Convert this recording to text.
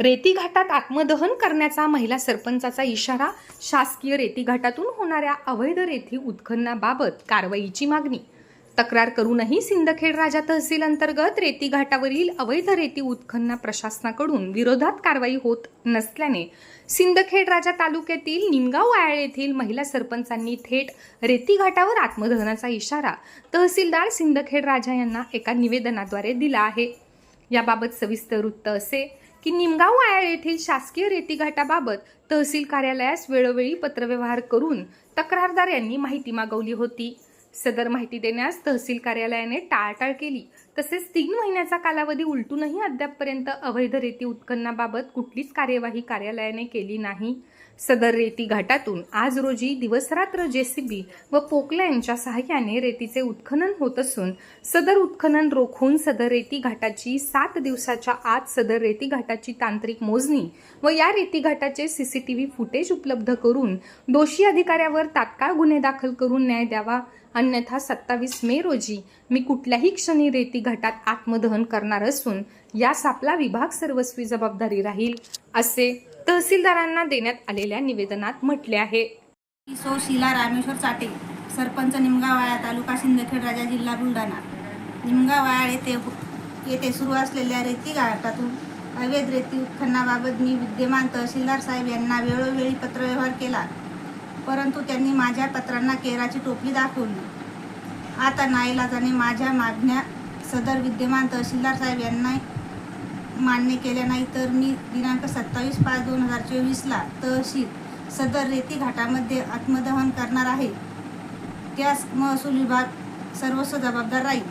रेती घाटात आत्मदहन करण्याचा महिला सरपंचाचा इशारा शासकीय रेती घाटातून होणाऱ्या अवैध रेती उत्खननाबाबत कारवाईची मागणी. तक्रार करूनही सिंदखेड राजा तहसील अंतर्गत रेती घाटावरील अवैध रेती उत्खनना प्रशासनाकडून विरोधात कारवाई होत नसल्याने सिंदखेड राजा तालुक्यातील निमगाव आयाळ येथील महिला सरपंचांनी थेट रेती घाटावर आत्मदहनाचा इशारा तहसीलदार सिंदखेड राजा यांना एका निवेदनाद्वारे दिला आहे. याबाबत सविस्तर वृत्त असे की निमगाव आया येथील शासकीय रेतीघाटाबाबत तहसील कार्यालयास वेळोवेळी पत्रव्यवहार करून तक्रारदार यांनी माहिती मागवली होती. सदर माहिती देण्यास तहसील कार्यालयाने टाळाटाळ केली. तसेच तीन महिन्याचा कालावधी उलटूनही अद्यापपर्यंत अवैध रेती उत्खननाबाबत कुठलीच कार्यवाही कार्यालयाने केली नाही. सदर रेती घाटातून आज रोजी दिवसरात्र जेसीबी व पोकला यांच्या सहाय्याने रेतीचे उत्खनन होत असून सदर उत्खनन रोखून सदर रेती घाटाची सात दिवसाच्या आत सदर रेती घाटाची तांत्रिक मोजणी व या रेती घाटाचे सीसीटीव्ही फुटेज उपलब्ध करून दोषी अधिकाऱ्यावर तात्काळ गुन्हे दाखल करून न्याय द्यावा. अन्यथा सत्तावीस मे रोजी मी कुठल्याही क्षणी रेती घाटात आत्मदहन करणार असून या सापला विभाग सर्वस्वी जबाबदारी राहील असे तहसीलदारांना देण्यात आलेल्या निवेदनात म्हटले आहे. सो शिला रामेश्वर चाटे सरपंच निमगावाळा तालुका सिंदखेड राजा जिल्हा बुलढाणा. निमगावाया येथे हो- येथे सुरू असलेल्या रेती घाटातून अवैध रेती उत्खननाबाबत मी विद्यमान तहसीलदार साहेब यांना वेळोवेळी पत्रव्यवहार केला परंतु त्यांनी माझ्या पत्रांना केराची टोपली दाखवली. आता नाईलाजाने माझ्या मागण्या सदर विद्यमान तहसीलदार साहेब यांना मान्य केल्या नाही तर मी दिनांक सत्तावीस पाच दोन हजार चोवीसला तहसील सदर रेती घाटामध्ये आत्मदहन करणार आहे. त्यास महसूल विभाग सर्वस्व जबाबदार राहील.